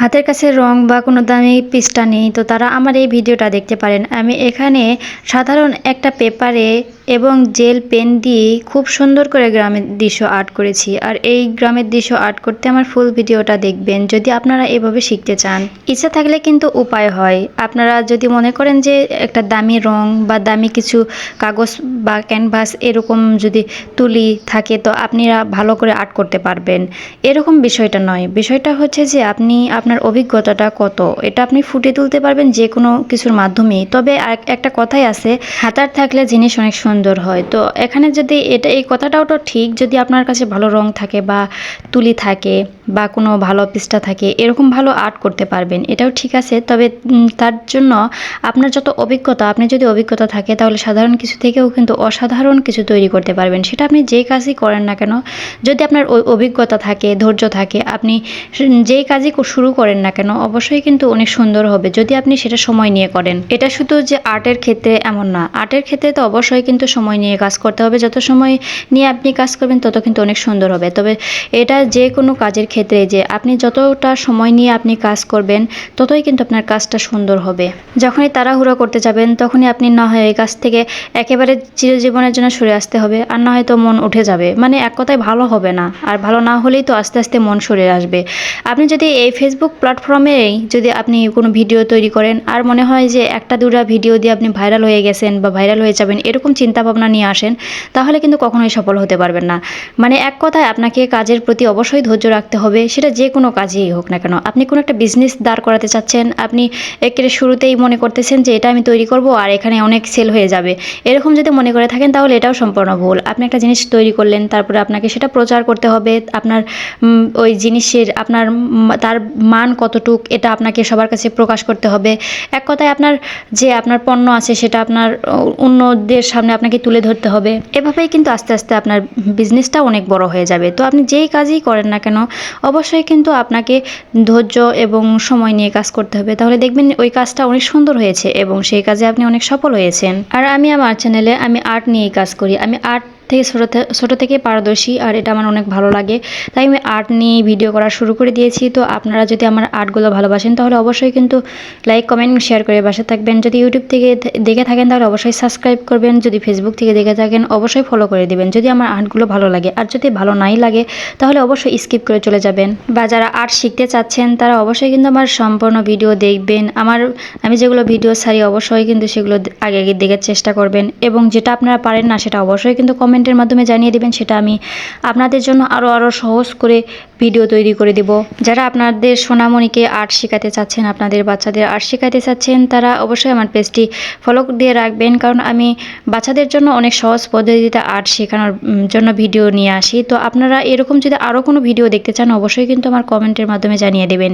হাতের কাছে রং বা কোনো দামি পিসটা নেই, তো তারা আমার এই ভিডিওটা দেখতে পারেন। আমি এখানে সাধারণ একটা পেপারে এবং জেল পেন দিয়ে খুব সুন্দর করে গ্রামের দৃশ্য আর্ট করেছি। আর এই গ্রামের দৃশ্য আর্ট করতে আমার ফুল ভিডিওটা দেখবেন যদি আপনারা এভাবে শিখতে চান। ইচ্ছা থাকলে কিন্তু উপায় হয়। আপনারা যদি মনে করেন যে একটা দামি রং বা দামি কিছু কাগজ বা ক্যানভাস এরকম যদি তুলি থাকে, তো আপনারা ভালো করে আর্ট করতে পারবেন। এরকম বিষয়টা নয়। বিষয়টা হচ্ছে যে আপনি, আপনার অভিজ্ঞতাটা কত? এটা আপনি ফুটিয়ে তুলতে পারবেন যে কোনো কিছুর মাধ্যমেই। তবে একটা কথাই আছে, হাতার থাকলে জিনিস অনেক সুন্দর হয়। তো এখানে যদি এটা, এই কথাটাও তো ঠিক, যদি আপনার কাছে ভালো রং থাকে বা তুলি থাকে বা কোনো ভালো পিসটা থাকে, এরকম ভালো আর্ট করতে পারবেন, এটাও ঠিক আছে। তবে তার জন্য আপনার যত অভিজ্ঞতা, আপনি যদি অভিজ্ঞতা থাকে, তাহলে সাধারণ কিছু থেকেও কিন্তু অসাধারণ কিছু তৈরি করতে পারবেন। সেটা আপনি যে কাজই করেন না কেন, যদি আপনার অভিজ্ঞতা থাকে, ধৈর্য থাকে, আপনি যেই কাজই শুরু করেন না কেন, অবশ্যই কিন্তু অনেক সুন্দর হবে। যদি আপনি সেটা সময় নিয়ে করেন, এটা শুধু যে আর্টের ক্ষেত্রে এমন না আর্টের ক্ষেত্রে তো অবশ্যই কিন্তু সময় নিয়ে কাজ করতে হবে। যত সময় নিয়ে আপনি কাজ করবেন, তত কিন্তু অনেক সুন্দর হবে। তবে এটা যে কোনো কাজের ক্ষেত্রে যে আপনি যতটা সময় নিয়ে আপনি কাজ করবেন, ততই কিন্তু আপনার কাজটা সুন্দর হবে। যখনই তাড়াহুড়ো করতে যাবেন, তখনই আপনি না হয় এই কাজ থেকে একেবারে চিরজীবনের জন্য সরে আসতে হবে আর না হয়তো মন উঠে যাবে। মানে এক কথায় ভালো হবে না। আর ভালো না হলেই তো আস্তে আস্তে মন সরে আসবে। আপনি যদি এই ফেসবুক প্ল্যাটফর্মেই যদি আপনি কোনো ভিডিও তৈরি করেন, আর মনে হয় যে একটা দুটা ভিডিও দিয়ে আপনি ভাইরাল হয়ে গেছেন বা ভাইরাল হয়ে যাবেন, এরকম চিন্তা ভাবনা নিয়ে আসেন, তাহলে কিন্তু কখনোই সফল হতে পারবেন না। মানে এক কথায় আপনাকে কাজের প্রতি অবশ্যই ধৈর্য রাখতে হবে, সেটা যে কোনো কাজেই হোক না কেন। আপনি কোনো একটা বিজনেস দাঁড় করাতে চাচ্ছেন, আপনি একেবারে শুরুতেই মনে করতেছেন যে এটা আমি তৈরি করব আর এখানে অনেক সেল হয়ে যাবে। এরকম যদি মনে করে থাকেন, তাহলে এটাও সম্পূর্ণ ভুল। আপনি একটা জিনিস তৈরি করলেন, তারপরে আপনাকে সেটা প্রচার করতে হবে, আপনার ওই জিনিসের, আপনার তার মান কতটুক, এটা আপনাকে সবার কাছে প্রকাশ করতে হবে। এক কথায় আপনার যে আপনার পণ্য আছে, সেটা আপনার অন্যদের সামনে আপনাকে তুলে ধরতে হবে। এভাবেই কিন্তু আস্তে আস্তে আপনার বিজনেসটা অনেক বড় হয়ে যাবে। তো আপনি যেই কাজই করেন না কেন, অবশ্যই কিন্তু আপনাকে ধৈর্য এবং সময় নিয়ে কাজ করতে হবে। তাহলে দেখবেন ওই কাজটা অনেক সুন্দর হয়েছে এবং সেই কাজে আপনি অনেক সফল হয়েছেন। আর আমি আমার চ্যানেলে আমি আর্ট নিয়েই কাজ করি। আমি আর্ট থেকে ছোটো ছোটো থেকে পারদর্শী আর এটা আমার অনেক ভালো লাগে। তাই আমি আর্ট নিয়ে ভিডিও করা শুরু করে দিয়েছি। তো আপনারা যদি আমার আর্টগুলো ভালোবাসেন, তাহলে অবশ্যই কিন্তু লাইক কমেন্ট শেয়ার করে বাসা থাকবেন। যদি ইউটিউব থেকে দেখে থাকেন, তাহলে অবশ্যই সাবস্ক্রাইব করবেন। যদি ফেসবুক থেকে দেখে থাকেন, অবশ্যই ফলো করে দেবেন। যদি আমার আর্টগুলো ভালো লাগে আর যদি ভালো নাই লাগে, তাহলে অবশ্যই স্কিপ করে চলে যাবেন। বা যারা আর্ট শিখতে চাচ্ছেন, তারা অবশ্যই কিন্তু আমার সম্পূর্ণ ভিডিও দেখবেন। আমার, আমি যেগুলো ভিডিও ছাড়ি, অবশ্যই কিন্তু সেগুলো আগে আগে দেখার চেষ্টা করবেন। এবং যেটা আপনারা পারেন না, সেটা অবশ্যই কিন্তু কমেন্টের মাধ্যমে জানিয়ে দেবেন, সেটা আমি আপনাদের জন্য আরও আরও সহজ করে ভিডিও তৈরি করে দেব। যারা আপনাদের সোনামণিকে আর্ট শেখাতে চাচ্ছেন, আপনাদের বাচ্চাদের আর্ট শেখাতে চাচ্ছেন, তারা অবশ্যই আমার পেজটি ফলো দিয়ে রাখবেন। কারণ আমি বাচ্চাদের জন্য অনেক সহজ পদ্ধতিতে আর্ট শেখানোর জন্য ভিডিও নিয়ে আসি। তো আপনারা এরকম যদি আরও কোনো ভিডিও দেখতে চান, অবশ্যই কিন্তু আমার কমেন্টের মাধ্যমে জানিয়ে দেবেন।